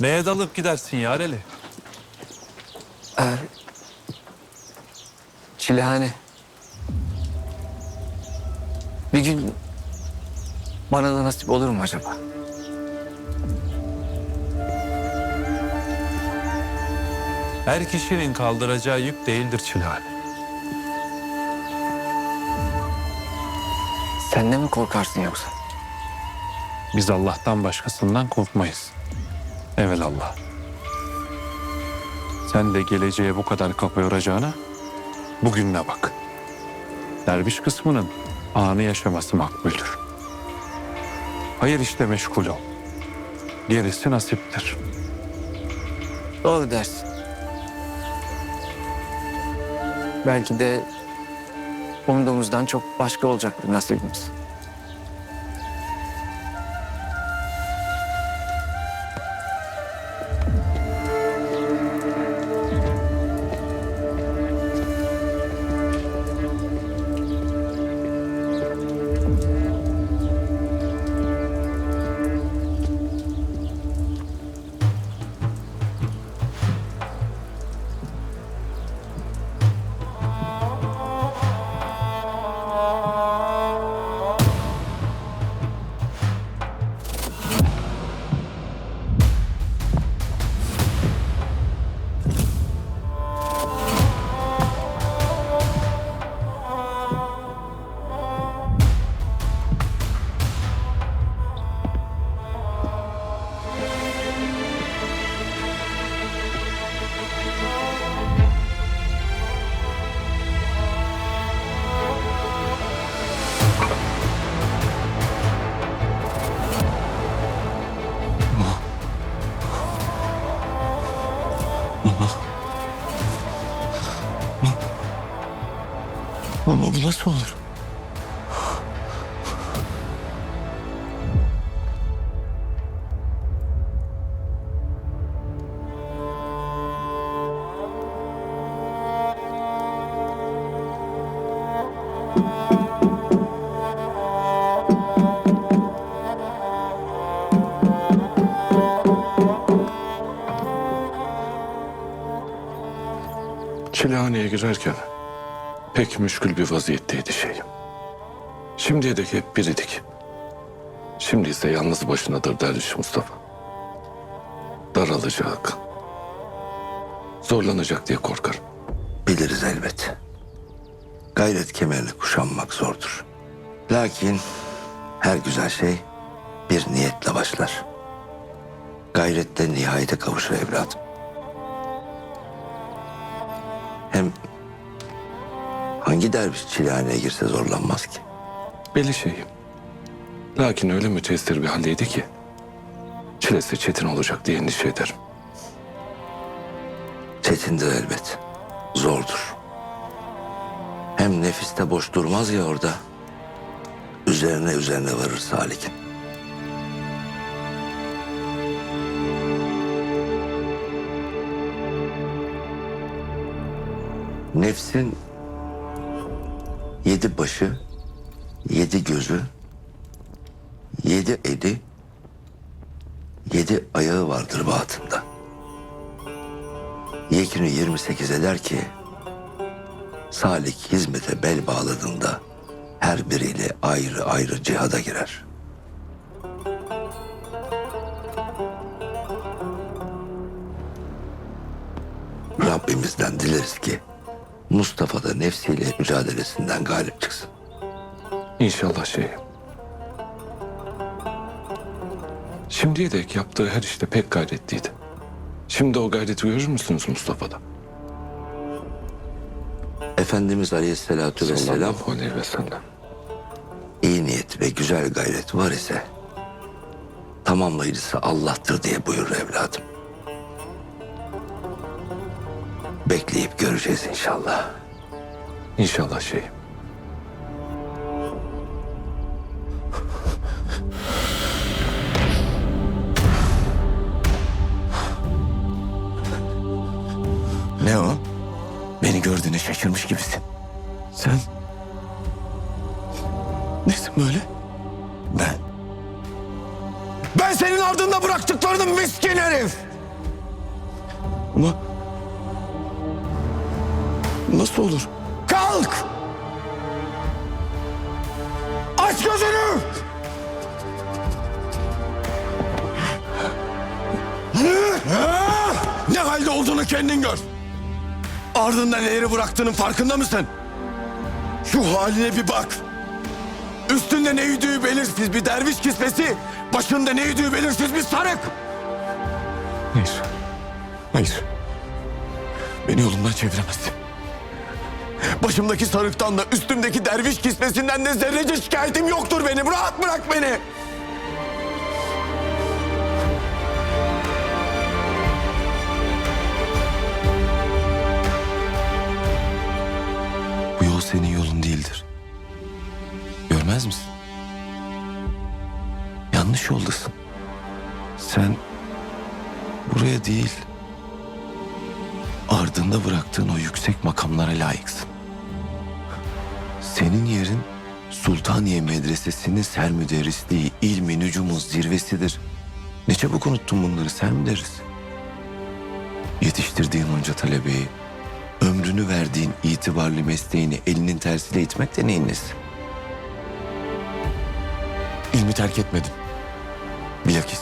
Neye dalıp gidersin Yareli? Çilehane. Bir gün bana da nasip olur mu acaba? Her kişinin kaldıracağı yük değildir Çilehane. Sen de mi korkarsın yoksa? Biz Allah'tan başkasından korkmayız. Evelallah. Sen de geleceğe bu kadar kafa yoracağına bugününe bak. Derviş kısmının anı yaşaması makbuldür. Hayır işte meşgul ol. Gerisi nasiptir. Doğru dersin. Belki de umduğumuzdan çok başka olacaktır nasibimiz. Ama bu nasıl olur? Çilehaneye girerken pek müşkül bir vaziyetteydi şeyim. Şimdiye dek hep biriydik. Şimdi ise yalnız başınadır derviş Mustafa. Daralacak. Zorlanacak diye korkarım. Biliriz elbet. Gayret kemerini kuşanmak zordur. Lakin her güzel şey bir niyetle başlar. Gayrette nihayete kavuşur evladım. Hem hangi derviş çilehaneye girse zorlanmaz ki? Belli şeyim. Lakin öyle müteessir bir haldeydi ki... ...çilesi çetin olacak diye endişe ederim. Çetindir elbet. Zordur. Hem nefiste boş durmaz ya orada. Üzerine üzerine varır salikin. Nefsin yedi başı, yedi gözü, yedi eli, yedi ayağı vardır batında. Yekünü 28 eder ki Salik hizmete bel bağladığında her biriyle ayrı ayrı cihada girer. Rabbimizden dileriz ki Mustafa da nefsiyle mücadelesinden galip çıksın. İnşallah şeyim. Şimdiye dek yaptığı her işte pek gayretliydi. Şimdi o gayreti görür müsünüz Mustafa'da? Efendimiz Aleyhisselatü Vesselam Sallallahu aleyhi ve sellem. iyi niyet ve güzel gayret var ise tamamlayıcısı Allah'tır diye buyurur evladım. Bekleyip göreceğiz inşallah. İnşallah şeyim. Ne o? Beni gördüğüne şaşırmış gibisin. Sen Nesin böyle? Ben. Ben senin ardında bıraktıklarının miskin herif. Ama nasıl olur? Kalk! Aç gözünü! Ne halde olduğunu kendin gör. Ardında neleri bıraktığının farkında mısın? Şu haline bir bak. Üstünde ne yüdüğü belirsiz bir derviş kisvesi, başında ne yüdüğü belirsiz bir sarık. Hayır. Hayır. Beni yolumdan çeviremezsin. Başımdaki sarıktan da üstümdeki derviş kisvesinden de zerrece şikayetim yoktur benim. Rahat bırak beni. Bu yol senin yolun değildir. Görmez misin? Yanlış yoldasın. Sen buraya değil, ardında bıraktığın o yüksek makamlara layıksın. Senin yerin Sultaniye Medresesi'nin sermüderrisliği, ilmi nücumun zirvesidir. Ne çabuk unuttun bunları sermüderris. Yetiştirdiğin onca talebeyi, ömrünü verdiğin itibarlı mesleğini elinin tersiyle itmek de neyin nesi? İlmi terk etmedim. Bilakis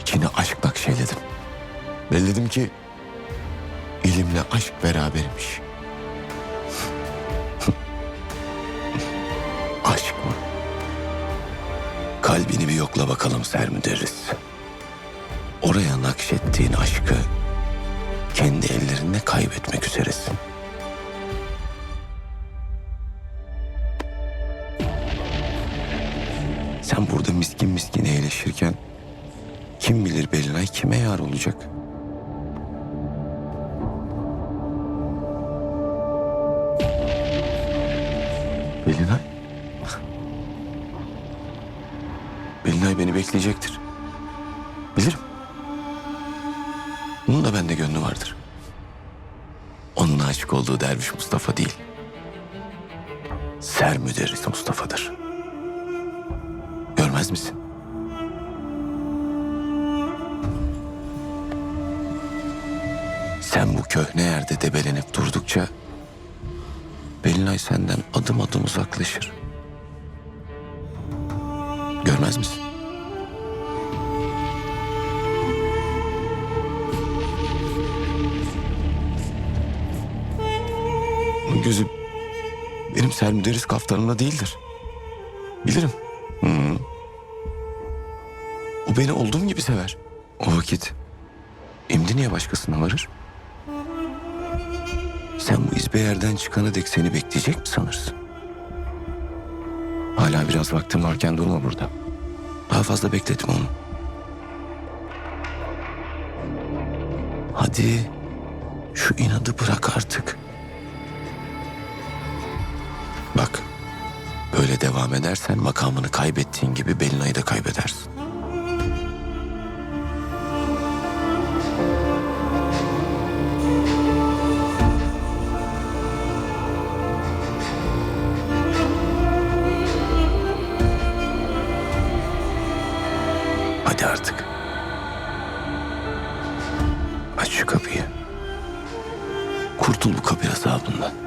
içini aşk nakşeyledim. Belledim ki ilimle aşk berabermiş. aşk mı? Kalbini bir yokla bakalım sermüderris. Oraya nakşettiğin aşkı kendi ellerinde kaybetmek üzeresin. Sen burada miskin miskin eğleşirken kim bilir Belinay kime yar olacak? Belinay? Belinay beni bekleyecektir. Bilirim. Bunun da bende gönlü vardır. Onun aşık olduğu derviş Mustafa değil. Ser müderris Mustafa'dır. Görmez misin? Sen bu köhne yerde debelenip durdukça Belinay senden adım adım uzaklaşır. Görmez misin? Onun gözü benim sermüderiz kaftanımda değildir. Bilirim. Hı. O beni olduğum gibi sever. O vakit imdi niye başkasına varır? İzbe yerden çıkana dek seni bekleyecek mi sanırsın? Hala biraz vaktim varken durma burada. Daha fazla bekletme onu. Hadi şu inadı bırak artık. Bak, böyle devam edersen makamını kaybettiğin gibi Belina'yı da kaybedersin. Şu kapıyı. Kurtul bu kabir azabından.